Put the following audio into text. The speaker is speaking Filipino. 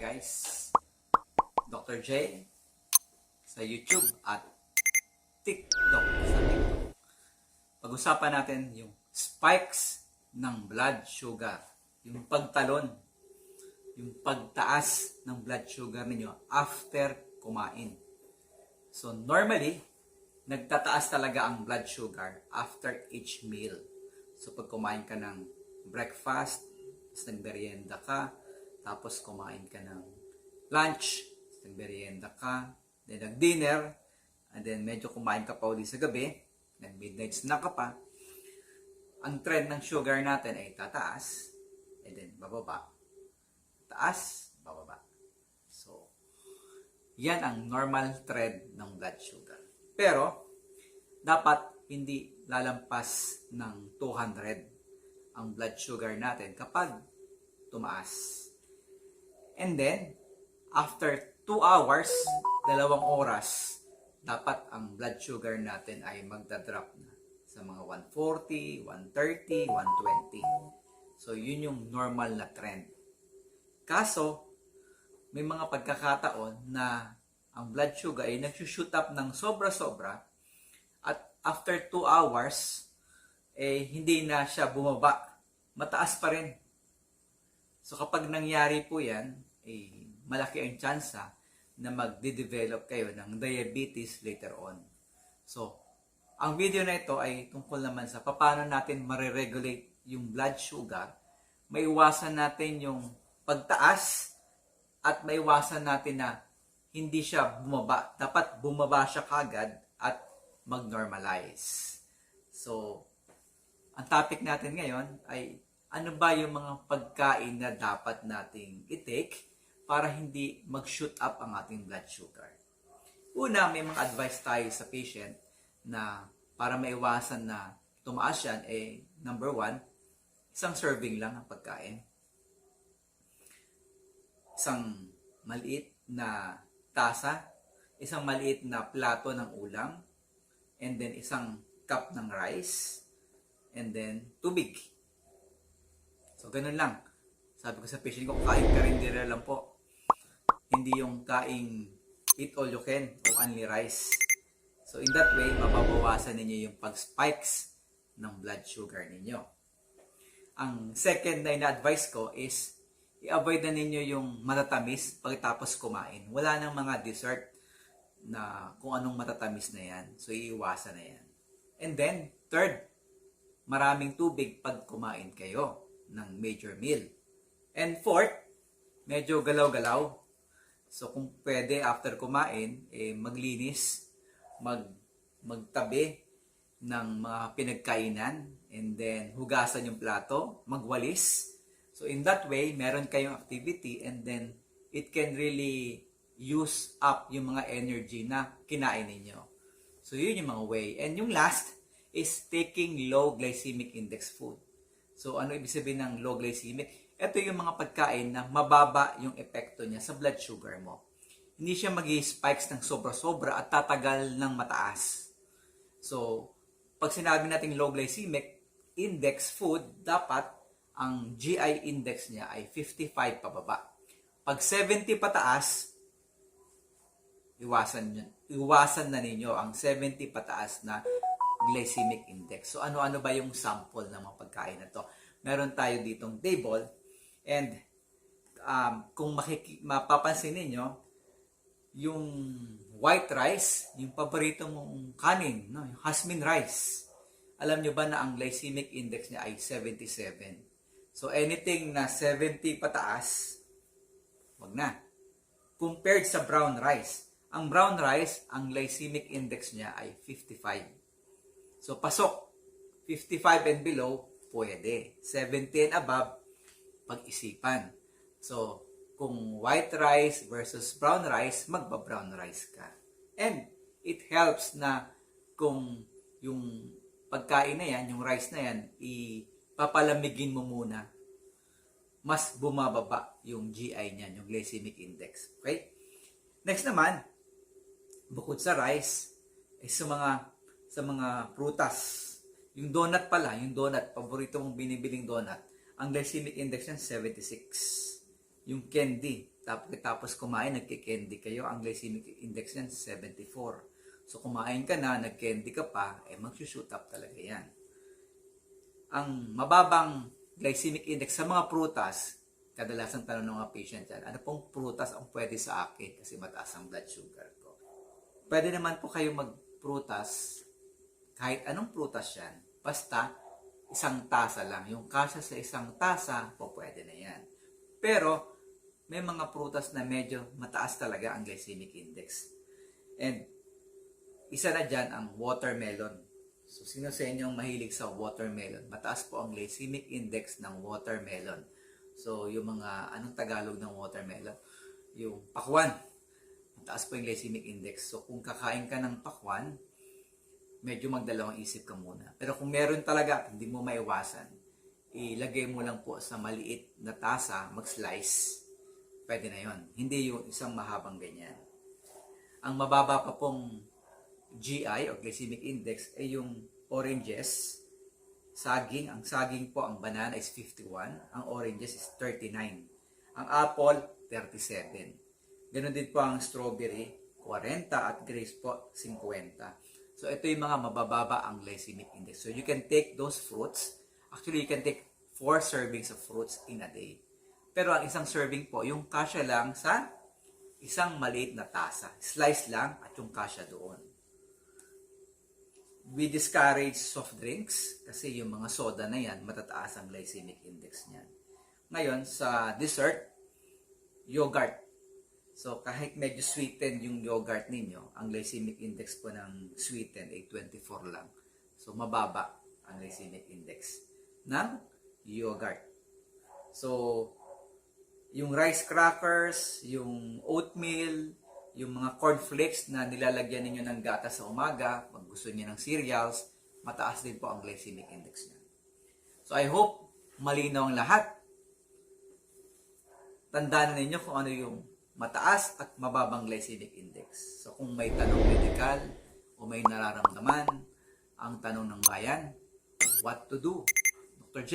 guys. Dr. J sa YouTube at TikTok sa TikTok. Pag-usapan natin yung spikes ng blood sugar. Yung pagtalon. Yung pagtaas ng blood sugar ninyo after kumain. So normally, nagtataas talaga ang blood sugar after each meal. So pag kumain ka ng breakfast, tapos nagmerienda ka, tapos kumain ka ng lunch, tapos nagmerienda ka, then nag-dinner, and then medyo kumain ka pa uli sa gabi, nag-midnight snack ka pa, ang trend ng sugar natin ay tataas, and then bababa. Taas, bababa. So, yan ang normal trend ng blood sugar. Pero, dapat hindi lalampas ng 200 ang blood sugar natin kapag tumaas. And then, after 2 hours, dalawang oras, dapat ang blood sugar natin ay magdadrop na sa mga 140, 130, 120. So, yun yung normal na trend. Kaso, may mga pagkakataon na ang blood sugar ay nagsushoot up ng sobra-sobra at after 2 hours, eh, hindi na siya bumaba. Mataas pa rin. So kapag nangyari po yan, eh, malaki ang tsansa na magde-develop kayo ng diabetes later on. So, ang video na ito ay tungkol naman sa paano natin mariregulate yung blood sugar, maiwasan natin yung pagtaas at maiwasan natin na hindi siya bumaba. Dapat bumaba siya kagad at mag-normalize. So, ang topic natin ngayon ay ano ba yung mga pagkain na dapat nating i-take para hindi mag-shoot up ang ating blood sugar. Una, may mga advice tayo sa patient na para maiwasan na tumaas yan, eh, number one, isang serving lang ang pagkain. Isang maliit na tasa, isang maliit na plato ng ulam, and then isang cup ng rice, and then tubig. So, ganun lang. Sabi ko sa patient ko, kain ka rin lang po. Hindi yung kaing eat all you can o only rice. So, in that way, mababawasan ninyo yung pag-spikes ng blood sugar ninyo. Ang second na ina-advise ko is i-avoid na ninyo yung matatamis pagkatapos kumain. Wala nang mga dessert na kung anong matatamis na yan. So, iiwasan na yan. And then, third, maraming tubig pag kumain kayo ng major meal. And fourth, medyo galaw-galaw. So kung pwede after kumain, eh, maglinis, mag magtabi ng mga pinagkainan and then hugasan yung plato, magwalis. So in that way, meron kayong activity and then it can really use up yung mga energy na kinain ninyo. So yun yung mga way. And yung last is taking low glycemic index food. So, ano ibig sabihin ng low glycemic? Ito yung mga pagkain na mababa yung epekto niya sa blood sugar mo. Hindi siya mag spikes ng sobra-sobra at tatagal ng mataas. So, pag sinabi nating low glycemic index food, dapat ang GI index niya ay 55 pababa. Pag 70 pataas, iwasan, nyo, iwasan na ninyo ang 70 pataas na glycemic index. So ano-ano ba yung sample ng mga pagkain na to? Meron tayo ditong table and um, kung makiki- mapapansin ninyo, yung white rice, yung paborito mong kanin, no? yung jasmine rice, alam nyo ba na ang glycemic index niya ay 77? So anything na 70 pataas, wag na. Compared sa brown rice, ang brown rice, ang glycemic index niya ay 55. So, pasok. 55 and below, pwede. 70 and above, pag-isipan. So, kung white rice versus brown rice, magba-brown rice ka. And, it helps na kung yung pagkain na yan, yung rice na yan, ipapalamigin mo muna, mas bumababa yung GI niyan, yung glycemic index. Okay? Next naman, bukod sa rice, ay sa mga sa mga prutas. Yung donut pala, yung donut, paborito mong binibiling donut, ang glycemic index niyan 76. Yung candy, tapos, tapos kumain, nagkikendy kayo, ang glycemic index niyan 74. So kumain ka na, nagkendy ka pa, eh mag-shoot up talaga yan. Ang mababang glycemic index sa mga prutas, kadalasan tanong ng mga patient yan, ano pong prutas ang pwede sa akin kasi mataas ang blood sugar ko. Pwede naman po kayo magprutas, kahit anong prutas yan, basta isang tasa lang. Yung kasya sa isang tasa, po pwede na yan. Pero, may mga prutas na medyo mataas talaga ang glycemic index. And, isa na dyan ang watermelon. So, sino sa inyo ang mahilig sa watermelon? Mataas po ang glycemic index ng watermelon. So, yung mga, anong Tagalog ng watermelon? Yung pakwan. Mataas po yung glycemic index. So, kung kakain ka ng pakwan, medyo magdalawang isip ka muna. Pero kung meron talaga, at hindi mo maiwasan, ilagay mo lang po sa maliit na tasa, mag-slice. Pwede na yon. Hindi yung isang mahabang ganyan. Ang mababa pa pong GI o glycemic index ay yung oranges, saging. Ang saging po, ang banana is 51. Ang oranges is 39. Ang apple, 37. Ganon din po ang strawberry, 40 at grapes po, 50. So ito yung mga mabababa ang glycemic index. So you can take those fruits. Actually, you can take 4 servings of fruits in a day. Pero ang isang serving po, yung kasya lang sa isang maliit na tasa. Slice lang at yung kasya doon. We discourage soft drinks kasi yung mga soda na yan, matataas ang glycemic index niyan. Ngayon, sa dessert, yogurt. So, kahit medyo sweetened yung yogurt ninyo, ang glycemic index po ng sweetened ay 24 lang. So, mababa ang glycemic index ng yogurt. So, yung rice crackers, yung oatmeal, yung mga cornflakes na nilalagyan ninyo ng gata sa umaga, pag gusto niyo ng cereals, mataas din po ang glycemic index niya. So, I hope malinaw ang lahat. Tandaan ninyo kung ano yung mataas at mababang glycemic index. So kung may tanong medical o may nararamdaman, ang tanong ng bayan, what to do? Dr. J.